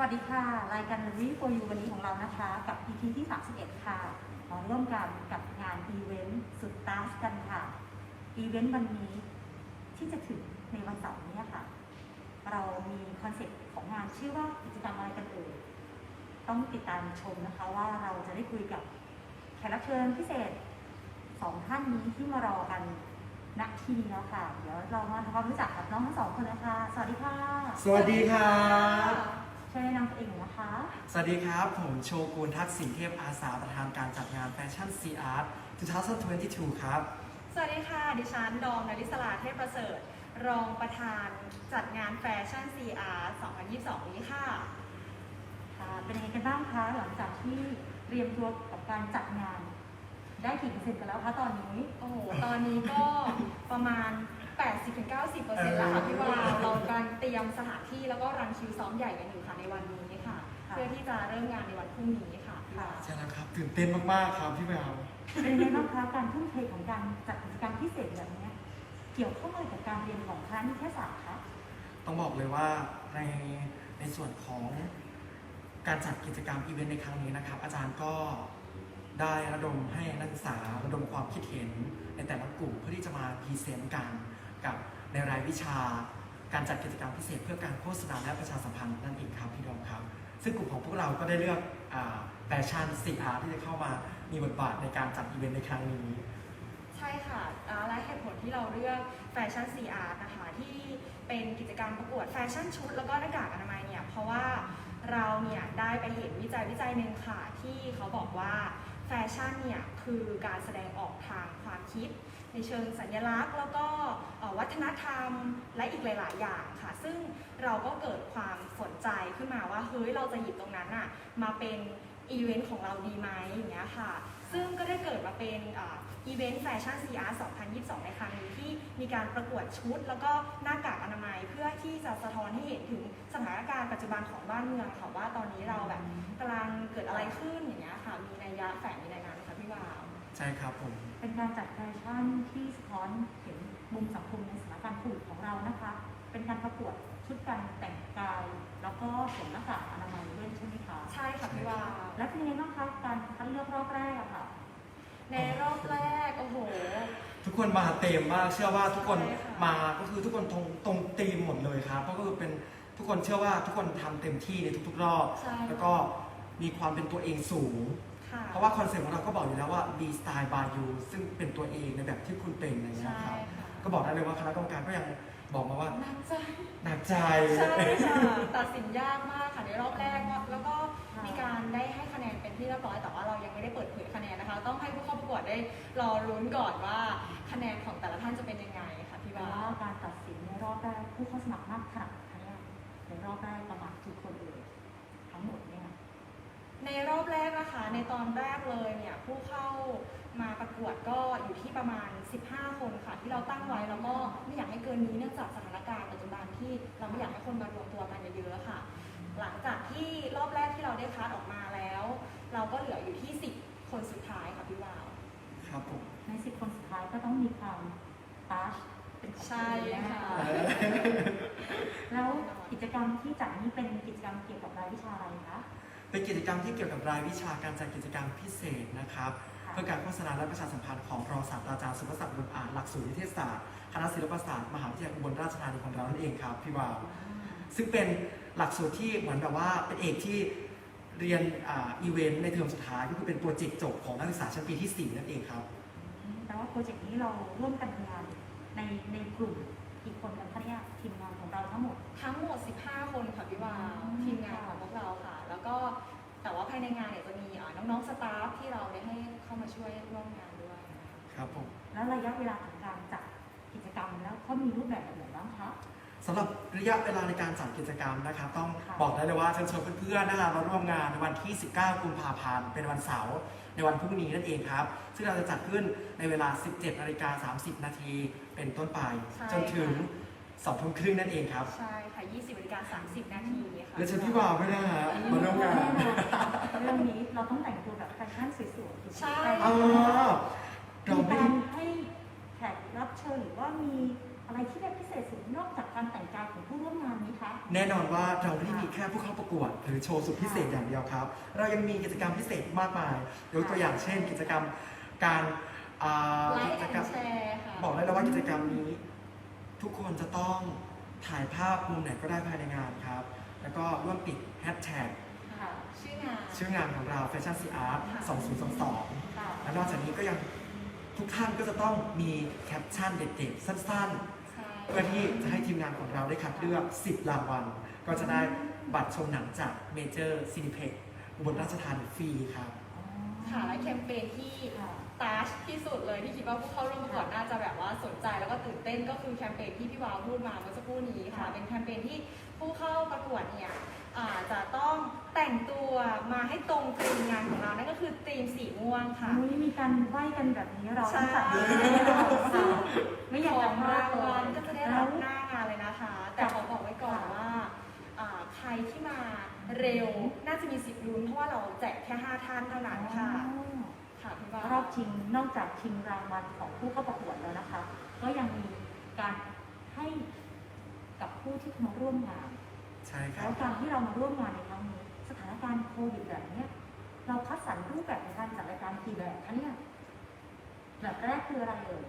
วัสดีค่ะ รายการ r e v for You วันนี้ของเรานะคะ กับ EP ที่ 31 ค่ะมาร่วมกันกับงานอีเวนต์สุดตาสกันค่ะ อีเวนต์วันนี้ที่จะถึงในวันเสาร์นี้ค่ะ เรามีคอนเซ็ปต์ของงานชื่อว่ากิจกรรมอะไรกันเอ่ยต้องติดตามชมนะคะว่าเราจะได้คุยกับแขกรับเชิญพิเศษสองท่านนี้ที่มารอกันณที่นี้แล้วค่ะ เดี๋ยวเรามาทำความรู้จักกับน้องทั้งสองคนเลยค่ะสวัสดีค่ะ สวัสดีครับ ช่วยแนะนำตัวเองหน่อยนะคะ สวัสดีครับ ผมโชกุนทักษิณเทพอาสาประธานการจัดงานแฟชั่นซีอาร์ต2022 ครับ สวัสดีค่ะ ดิฉันดอมนลิสลาเทพประเสริฐ รองประธานจัดงานแฟชั่น CR 2022 นี้ค่ะ ค่ะ เป็นยังไงกันบ้างคะ หลังจากที่เตรียมตัวกับการจัดงาน ได้กี่เปอร์เซ็นต์กันแล้วคะตอนนี้ โอ้โห ตอนนี้ก็ ประมาณ 80-90%แล้วค่ะพี่วาวเรากำลังเตรียมสถานที่แล้วก็รันคิวซ้อมใหญ่กันอยู่ค่ะในวันนี้ค่ะค่ะเพื่อที่จะเริ่มงานในวันพรุ่งนี้ค่ะพี่วาวใช่แล้วครับตื่นเต้นมากๆครับพี่แววเป็นยังไงบ้างคะการทุ่มเทของการจัดกิจกรรมพิเศษแบบนี้เกี่ยวข้องอะไรกับการเรียนของคณะนิเทศศาสตร์คะต้องบอกเลยว่าในในส่วนของการจัดกิจกรรมอีเวนต์ในครั้งนี้นะครับ อาจารย์ก็ได้ระดมให้นักศึกษาระดมความคิดเห็นในแต่ละกลุ่มเพื่อที่จะมาพรีเซนต์กัน กับในรายวิชาการจัดกิจกรรมพิเศษเพื่อการโฆษณาและประชาสัมพันธ์นั่นเองครับพี่ดอมครับ ซึ่งกลุ่มของพวกเราก็ได้เลือกแฟชั่นสีอาร์ที่จะเข้ามามีบทบาทในการจัดอีเวนต์ในครั้งนี้ ใช่ค่ะอ่าและเหตุผลที่เราเลือกแฟชั่น CR นะคะที่เป็นกิจกรรมประกวดแฟชั่นชุด แล้วก็หน้ากากอนามัยเนี่ยเพราะว่าเราเนี่ยได้ไปเห็นวิจัยวิจัยหนึ่งค่ะที่เขาบอกว่าแฟชั่นเนี่ยคือการแสดงออกทางความคิด ในเชิงสัญลักษณ์ แล้วก็วัฒนธรรมและอีกหลาย ๆ อย่างค่ะ ซึ่งเราก็เกิดความสนใจขึ้นมาว่าเฮ้ยเราจะหยิบตรงนั้นน่ะมาเป็นอีเวนต์ของเราดีไหมอย่างเงี้ยค่ะ ซึ่งก็ได้เกิดมาเป็นอีเวนต์แฟชั่น CR 2022 ในครั้งนี้ที่มีการประกวดชุด แล้วก็หน้ากากอนามัยเพื่อที่จะสะท้อนให้เห็นถึงสถานการณ์ปัจจุบันของบ้านเมืองค่ะว่าตอนนี้เราแบบกำลังเกิดอะไรขึ้นอย่างเงี้ยค่ะ มีนัยยะแฝงในนั้นค่ะ ใช่ครับผม เป็นการจัดแฟชั่นที่สะท้อนเห็นมุมสังคมในสถานการณ์โควิดของเรานะคะ เป็นการประกวดชุดการแต่งกาย แล้วก็สวมหน้ากากอนามัยด้วยใช่ไหมคะใช่ค่ะพี่วาวและเป็นยังไงบ้างคะการคัดเลือกรอบแรกอะค่ะ ในรอบแรกโอ้โห ทุกคนมาเต็มมากเชื่อว่าทุกคนใช่ค่ะ มาก็คือทุกคนตรงตรงตีมหมดเลยครับเพราะก็คือเป็นทุกคนเชื่อว่าทุกคนทำเต็มที่ในทุกๆรอบ ใช่แล้วก็มีความเป็นตัวเองสูง ค่ะเพราะว่าคอนเซ็ปต์ของเราก็บอกอยู่แล้วว่า be style by you ซึ่งเป็นตัวเองในแบบที่คุณเป็นอย่างเงี้ยใช่ครับ ค่ะก็บอกได้เลยว่าคณะกรรมการก็ยังบอกมาว่าหนักใจ หนักใจ ใช่ค่ะตัดสินยากมากค่ะในรอบแรกว่าแล้วก็ค่ะมีการได้ให้คะแนนเป็นที่เรียบร้อยแต่ว่าเรายังไม่ได้เปิดเผยคะแนนนะคะ ต้องให้ผู้เข้าประกวดได้รอลุ้นก่อนว่าคะแนนของแต่ละท่านจะเป็นยังไงค่ะพี่แต่ว่าว่าการตัดสินในรอบแรกผู้เข้าสมัครมากขนาดไหนคะเนี่ยในรอบแรกประมาณกี่คนเอ่ยทั้งหมดเนี่ย ในรอบแรก นะคะในตอนแรกเลยเนี่ยผู้เข้ามาประกวดก็อยู่ที่ประมาณ 15 คนค่ะ ที่เราตั้งไว้แล้วก็ไม่อยากให้เกินนี้เนื่องจากสถานการณ์ปัจจุบันที่เราไม่อยากให้คนมารวมตัวกันเยอะๆค่ะ หลังจากที่รอบแรกที่เราได้คัดออกมาแล้ว เราก็เหลืออยู่ที่ 10 คนสุดท้ายค่ะพี่วาวครับผมในสิบคนสุดท้ายก็ต้องมีความตาชเป็นของตัวใช่เองค่ะแล้วกิจกรรมที่จัดนี้เป็นกิจกรรมเกี่ยวกับรายวิชาอะไรคะ เป็นกิจกรรมที่เกี่ยวกับรายวิชาการจัดกิจกรรมพิเศษนะครับค่ะเพื่อการโฆษณาและประชาสัมพันธ์ของรองศาสตราจารย์สุภศักดิ์บุญอาจหลักสูตรนิเทศศาสตร์คณะศิลปศาสตร์มหาวิทยาลัยอุบลราชธานีของเรานั่นเองครับพี่วาวซึ่งเป็นหลักสูตรที่เหมือนแบบว่าเป็นเอกที่เรียนอ่าอีเวนต์ในเทอมสุดท้ายก็คือเป็นโปรเจกต์จบของนักศึกษาชั้นปีที่ 4 นั่นเองครับแต่ว่าโปรเจกต์นี้เราร่วมกันทำงานในในกลุ่ม กี่คนกันคะเนี่ยทีมงานของเราทั้งหมด ทั้งหมด 15 คนค่ะพี่วาวอืมทีมงานของพวกเราค่ะ แล้วก็แต่ว่าภายในงานเนี่ยจะมีอ่าน้องๆสตาฟที่เราได้ให้เข้ามาช่วยร่วมงานด้วยนะคะ ครับผม แล้วระยะเวลาของการจัดกิจกรรมแล้วเขามีรูปแบบแบบไหนบ้างคะ สำหรับระยะเวลาในการจัดกิจกรรมนะครับต้องค่ะบอกได้เลยว่าเชิญชวนเพื่อนๆนะครับมาร่วมงานในวันที่ 19 กุมภาพันธ์เป็นวันเสาร์ในวันพรุ่งนี้นั่นเองครับ ซึ่งเราจะจัดขึ้นในเวลา 17นาฬิกา30 นาทีเป็นต้นไป ใช่จนถึง2ทุ่มครึ่งนั่นเองครับใช่ค่ะ 20นาฬิกา30 นาทีค่ะและเชิญพี่บ่าวด้วยนะฮะมาร่วมงานแน่นอนค่ะเรื่องนี้เราต้องแต่งตัวแบบแฟชั่นสวยๆถูกไหมใช่ อ๋อมีเราไม่การให้แขกรับเชิญหรือว่ามี อะไรที่เป็นพิเศษสุดนอกจากการแต่งกายของผู้ร่วมงานนี้คะโแน่นอนว่าเราไม่ได้มีแค่ผู้เข้าประกวด หรือโชว์สุดพิเศษอย่างเดียวครับ เรายังมีกิจกรรมพิเศษมากมายยกตัวอย่างเช่น กิจกรรมการอ่าไลกิค์จแอนกรรมแชร์ค่ะบอกได้เลยว่ากิจกรรมนี้ ทุกคนจะต้องถ่ายภาพมุมไหนก็ได้ภายในงานครับ แล้วก็ร่วมติดแฮชแท็กค่ะ ชื่องาน ชื่องานของเรา Fashion C Art 2022 ค่ะ และนอกจากนี้ก็ยังทุกท่านก็จะต้องมีแคปชั่นเด็ดๆ สั้นใช่ๆ เพื่อที่จะให้ทีมงานของเราได้คัดเลือก 10 รางวัล ก็จะได้บัตรชมหนังจากเมเจอร์ซีนิเพ็กอุบลราชธานีฟรีครับ ค่ะและแคมเปญที่ตาชที่สุดเลยที่คิดว่าผู้เข้าร่วมประกวดน่าจะแบบว่าสนใจแล้วก็ตื่นเต้นก็คือแคมเปญที่พี่วาวพูดมาเมื่อสักครู่นี้ค่ะ เป็นแคมเปญที่ผู้เข้าประกวดเนี่ยจะต้องแต่งตัวมาให้ตรงธีมงานของเรานั่นก็คือ ธีมสีม่วงค่ะมุ้ยมีการไหว้กันแบบนี้เราใช่ต้องจัดดีเลยนะคะไม่อยากขจะองพลารางดเลวัลย ก็จะได้รับหน้างานเลยนะคะ แต่ขอบอกไว้ก่อนว่าอ่าใครที่มาเร็วน่าจะมีสิทธิ์ลุ้นเพราะว่าเราแจกแค่ 5 ท่านเท่านั้นค่ะค่ะพี่วาวรอบชิงนอกจากชิงรางวัลของผู้เข้าประกวดแล้วนะคะ ก็ยังมีการให้กับผู้ที่มาร่วมงานใช่ครัแล้บวการที่เรามาร่วมงานในครั้งนี้ สถานการณ์โควิดแบบเนี้ย เราคัดสรรรูปแบบในการจัดรายการกี่แบบคะเนี่ยแบบแรกคืออะไรเอ่ย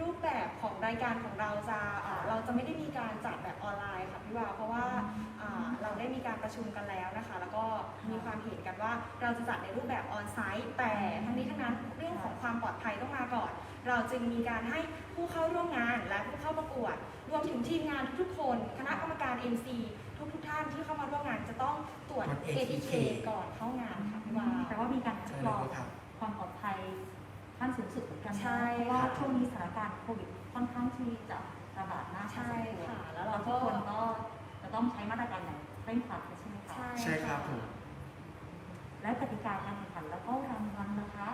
รูปแบบของรายการของเราจะอ่าเราจะไม่ได้มีการจัดแบบออนไลน์ค่ะพี่วาวเพราะว่าอ่าเราได้มีการประชุมกันแล้วนะคะ แล้วก็มีความเห็นกันว่าเราจะจัดในรูปแบบออนไซต์ แต่ทั้งนี้ทั้งนั้นเรื่องของความปลอดภัยต้องมาก่อน เราจึงมีการให้ผู้เข้าร่วมงานและผู้เข้าประกวด รวมถึงทีมงานทุกๆคน คณะกรรมการ MC ทุกๆท่านที่เข้ามาร่วมงานจะต้องตรวจ ตรวจ ATK ก่อนเข้างานค่ะ พี่วาวแต่ว่ามีการทใช่ดเลลองยครับความปลอดภัยขั้นสูงสุดเหมือนกันนะใช่เพราะว่าค่ะช่วงนี้สถานการณ์โควิดค่อนข้างที่จะระบาดมากใช่ค่ะแล้แล้ววเราเราก็ทุกคนก็จะต้องใช้มาตรการอย่างเคร่งครัดใช่ไหมคะใช่ใช่ครับะผมและกติกาการแข่งขันแล้วก็รางวัลนะคะ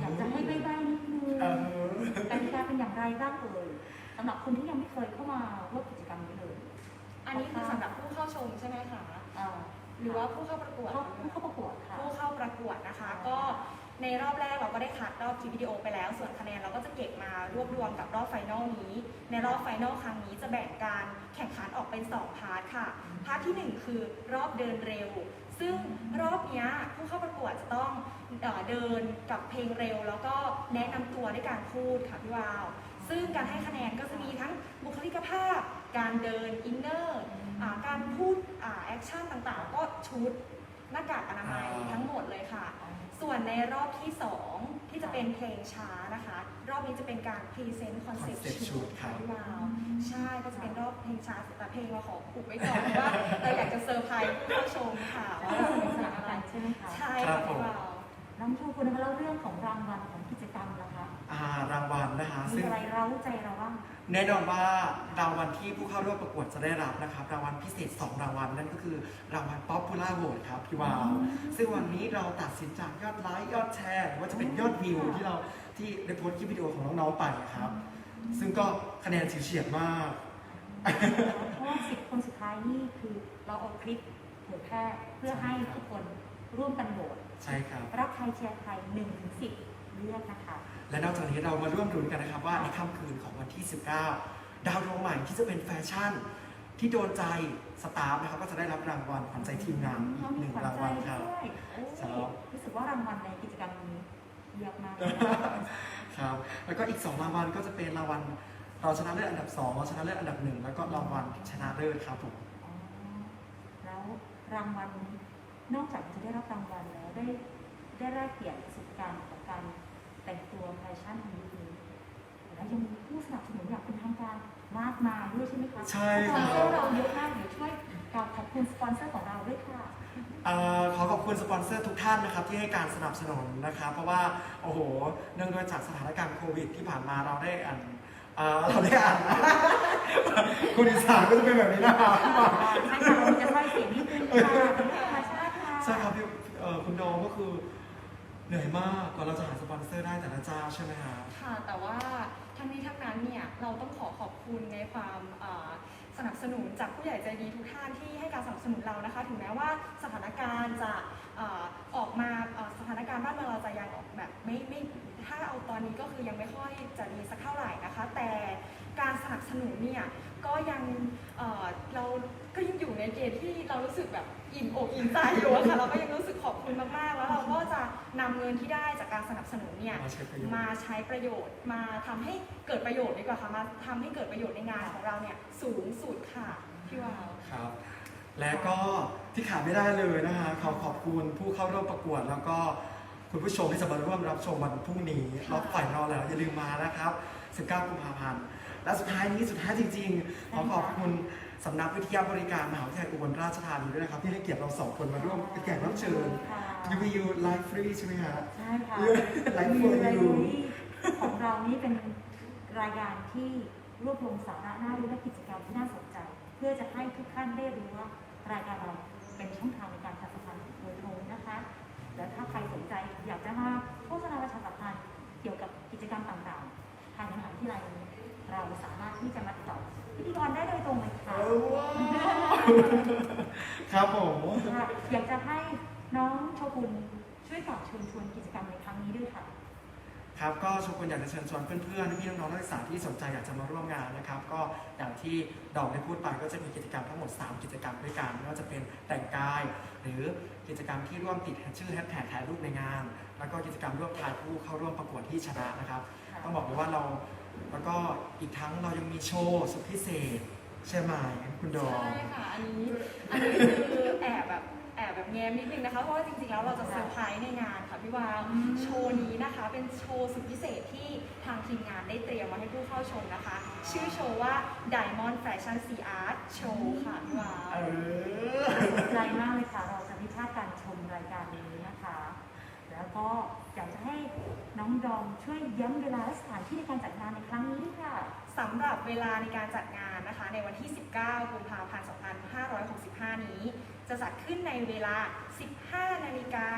อยากจะให้ใบ้ๆนิดนึงเออกติกาเป็นอย่างไรบ้างเอ่ยสำหรับคนที่ยังไม่เคยเข้ามาร่วมกิจกรรมนี้เลย อันนี้คือสำหรับผู้เข้าชมใช่ไหมคะเอ่อ หรือว่าผู้เข้าประกวดเข้าผู้เข้าประกวดค่ะ ผู้เข้าประกวดนะคะ ก็ในรอบแรกเราก็ได้คัดรอบคลิปวิดีโอไปแล้ว ส่วนคะแนนเราก็จะเก็บมารวบรวมกับรอบไฟนอลนี้ ในรอบไฟนอลครั้งนี้จะแบ่งการแข่งขันออกเป็น 2 พาร์ทค่ะ พาร์ททีหนึ่1 คือรอบเดินเร็ว ซึ่งรอบเนี้ยผู้เข้าประกวดจะต้องเอ่อเดินกับเพลงเร็ว แล้วก็แนะนำตัวด้วยการพูดค่ะพี่วาว ซึ่งการให้คะแนนก็จะมีทั้งบุคลิกภาพ การเดินอินเนอร์อ่าการพูด แอคชั่นต่างๆ ก็ชุดหน้ากากอนามัยอ่าทั้งหมดเลยค่ะ ส่วนในรอบที่ 2 ที่จะเป็นเพลงช้านะคะ รอบนี้จะเป็นการพรีเซนต์คอนเซ็ปต์ concept ชุ shoot ดครัค่ะบพี่วาวใช่ก็จะเป็นรอบเพลงช้าแต่เพลงเราขออุบไว้ก่อนเพราะว่าเราอยากจะเซอร์ไพรส์ผู้เข้าชมค่ะว่าว่าเราเราจะสมีนุกสสนานานอะไรกันใช่ไหมคะ ใช่ครัค่ะบผมพี่วาว น้องชูคุณนะคะเล่าเรื่องของรางวัลของกิจกรรมนะคะ อ่ารางวัลนะคะ มีซึ่ง อะไรเร้าใจเราบ้าง แน่นอนว่ารางวัลที่ผู้เข้าร่วมประกวดจะได้รับนะครับ รางวัลพิเศษ 2 รางวัลนั่นก็คือรางวัล Popular Vote ครับพี่วาว ซึ่งวันนี้เราตัดสินจากยอดไลค์ยอดแชร์หรือว่าจะเป็นยอดวิวที่เราที่ได้โพสต์คลิปวิดีโอของน้องๆไปครับ ซึ่งก็คะแนนเฉียดมาก เพราะว่าสิบคนสุดท้ายนี่คือเราเอาคลิปเผยแพร่เพื่อให้ทุกคนร่วมกันโหวตใช่ครับ รักใครเชียร์ใครหนึ่งถึงสิบเลือกนะคะ และนอกจากนี้เรามาร่วมรุ้นกันนะครับว่าในค่ำคืนของวันที่ 19 ดาวดวงใหม่ที่จะเป็นแฟชั่น ที่โดนใจสตาฟนะครับก็จะได้รับรางวัลขวัญใจทีมงานอีกหนึ่งรางวัลครับด้วยโอ้ครับรู้สึกว่ารางวัลในกิจกรรมนี้เยอะมากครับ แล้วก็อีก 2 รางวัลก็จะเป็นรางวัลเราชนะเลิศอันดับ2เราชนะเลิศอันดับ1แล้วก็รางวัลชนะเลิศครับผม อ๋อแล้วรางวัลนี้นอกจากจะได้รับรางวัลแล้วได้ได้แลกเปลี่ยนประสบการณ์ของการ แต่งตัวแฟชั่นในยุคนี้แล้วยังมีผู้สนับสนุนอย่างเป็นทางการมากมายด้วยใช่ไหมคะใช่สคปรัอบนเซอร์เราเยอะมากเดี๋ยวช่วยกล่าวขอบคุณสปอนเซอร์ของเราด้วยค่ะ เอ่อขอขอบคุณสปอนเซอร์ทุกท่านนะครับที่ให้การสนับสนุนนะครับเพราะว่าโอ้โหเนื่องด้วยจากสถานการณ์โควิดที่ผ่านมาเราได้อ่านเอ่อเราได้อ่าน คุณอีสานก็จะเป็นแบบนี้นะครับใช่ค่ะเราจะใช้เสียงนิดนึงค่ะเป็นธรรมชาติค่ะ ใช่ครับพี่เอ่อคุณโดมก็คือ เหนื่อยมากกว่าเราจะหาสปอนเซอร์ได้แต่ละเจ้าใช่ไหมครับค่ะแต่ว่าทั้งนี้ทั้งนั้นเนี่ยเราต้องขอขอบคุณในความเอ่อสนับสนุนจากผู้ใหญ่ใจดีทุกท่านที่ให้การสนับสนุนเรานะคะ ถึงแม้ว่าสถานการณ์จะเอ่อออกมาเอ่อสถานการณ์บ้านเมืองเราจะยังออกแบบไม่ไม่ถ้าเอาตอนนี้ก็คือยังไม่ค่อยจะดีสักเท่าไหร่นะคะ แต่การสนับสนุนเนี่ยก็ยังเอ่อเรา ก็ในเกณฑ์ที่เรารู้สึกแบบอิ่มอกอิ่มใจอยู่อะค่ะเราก็ยังรู้สึกขอบคุณมากๆ แล้วเราก็จะนำเงินที่ได้จากการสนับสนุนเนี่ย มาใช้ประโยชน์ มาใช้ประโยชน์มาทำให้เกิดประโยชน์ดีกว่าค่ะมาทำให้เกิดประโยชน์ในงานของเราเนี่ยสูงสุดค่ะพี่วาว ครับ และก็ที่ขาดไม่ได้เลยนะคะขอขอบคุณผู้เข้าร่วมประกวด แล้วก็คุณผู้ชมที่จะมาร่วมรับชมวันพรุ่งนี้รอบฝ่ายนอกแล้วอย่าลืมมานะครับ 19 กุมภาพันธ์และสุดท้ายนี้สุดท้ายจริงๆขอขอบคุณ สำนักวิทยาบริการมหาวิทยาลัยอุบลราชธานีด้วยนะครับ ที่ให้เกียรติเราสองคนมาร่วมเป็นแขกรับเชิญค่ะ UVU Live Free ใช่ไหมฮะ ใช่ค่ะ Life มี for ไล you บรารีของเรานี่เป็นรายการที่รวบรวมสาระน่ารู้และกิจกรรมที่น่าสนใจ เพื่อจะให้ทุกท่านได้รู้ว่ารายการเราเป็นช่องทางในการประชาสัมพันธ์โดยตรงนะคะและถ้าใครสนใจอยากจะมาโฆษณาประชาสัมพันธ์เกี่ยวกับกิจกรรมต่างๆ ทางมหาวิทยาลัยนี้เราสามารถที่จะมาติดต่อพิธีกรได้โดยตรงเลยค่ะ ครับผมค่ะอยากจะให้น้องโชกุนช่วยฝากเชิญชวนกิจกรรมในครั้งนี้ด้วยค่ะ ครับก็ชวนอยากจะเชิญชวนเพื่อนๆพี่ๆน้องๆนักศึกษาที่สนใจอยากจะมาร่วมงานนะครับ ก็อย่างที่ดอกได้พูดไปก็จะมีกิจกรรมทั้งหมด 3 กิจกรรมด้วยกันไม่ว่าจะเป็นแต่งกาย หรือกิจกรรมที่ร่วมติดชื่อแฮชแท็กถ่ายรูปในงาน แล้วก็กิจกรรมร่วมถ่ายผู้เข้าร่วมประกวดที่ชนะนะครับต้องบอกเลยว่าเราแล้วก็อีกทั้งเรายังมีโชว์สุดพิเศษ ใช่ไหมคุณดอใช่ม ค่ะ อันนี้ อันนี้คือแอบแบบแอบแบบแง้มนิดนึงนะคะ เพราะว่าจริงๆ แล้วเราจะเซอร์ไพรส์ในงานค่ะพี่วาวอืมโชว์นี้นะคะ เป็นโชว์สุดพิเศษที่ทางทีมงานได้เตรียมมาให้ผู้เข้าชมนะคะ ชื่อโชว์ว่า Diamond Fashion Sea Art Show ค่ะพี่วาวเออสนใจมากเลยค่ะ เราจะพิพากษ์การชมรายการนี้นะคะ แล้วก็อยากจะให้น้องดอมช่วยย้ำเวลาและสถานที่ในการจัดงานในครั้งนี้ด้วยค่ะ สำหรับเวลาในการจัดงานนะคะ ในวันที่ 19 กุมภาพันธ์ 2565 นี้ จะจัดขึ้นในเวลา 15 นาฬิกา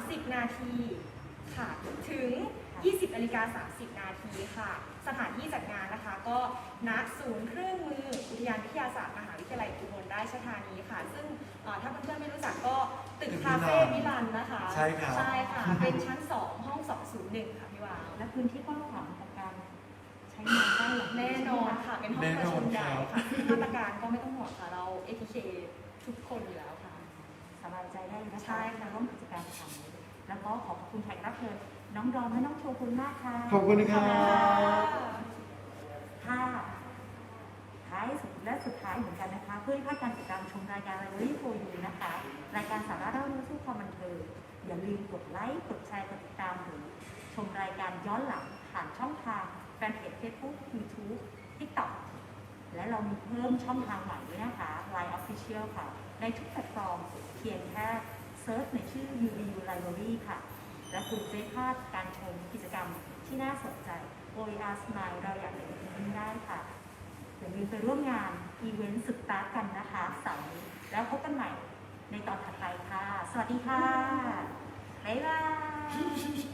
30 นาทีค่ะ ถึง 20 นาฬิกา 30 นาทีค่ะ สถานที่จัดงานนะคะ ก็ณศูนย์เครื่องมืออุทยานวิทยาศาสตร์มหาวิทยาลัยอุบลราชธานีค่ะ ซึ่งเอ่อถ้าเพื่อนๆไม่รู้จักก็ตึกตึกคาเฟ่มิมิลาลันนะคะ ใช่ครับใช่ค่ะ เป็นชั้น 2 ห้อง 201 ค่ะพี่วาวและพื้นที่กว้างขวางของการใช้งานได้อย่างแน่นอนค่ะ เป็นห้องประชุมใหญ่ค่ะซึ่งมาตรการก็ไม่ต้องห่วงค่ะ เรา ATK ทุกคนอยู่แล้วค่ะ สบายใจได้นะคะใช่ค่ะมาร่วมกิจกรรมครั้งนี้แล้วก็ขอขอบคุณแขกรับเชิญน้องดอมและน้องโชกุนมากค่ะ ขอบคุณครับค่ะท้ายสุดและสุดท้ายเหมือนกันนะคะ เพื่อให้พลาดการติดตามชมรายการ r i v a l r y for You นะคะ รายการสาระเล่าเรื่องสู่ความบันเทิงอย่าลืมกดไลค์กดแชร์กดติดตามหรือชมรายการย้อนหลังผ่านช่องทางแฟนเพจ Facebook YouTube TikTok และเรามีเพิ่มช่องทางใหม่ด้วยนะคะ Line Official ค่ะ ในทุกแพลตฟอร์มเพียงแค่เซิร์ชในชื่อ UVU Library ค่ะ และคุณจะได้พลาดการชมกิจกรรมที่น่าสนใจ OER Smile เราอยากเห็นคุณได้ค่ะอย่าลืมไปร่วมงานอีเวนต์สุดตาร์กันนะคะเสาร์นี้แล้วพบกันใหม่ในตอนถัดไปค่ะ สวัสดีค่ะ บ๊ายบาย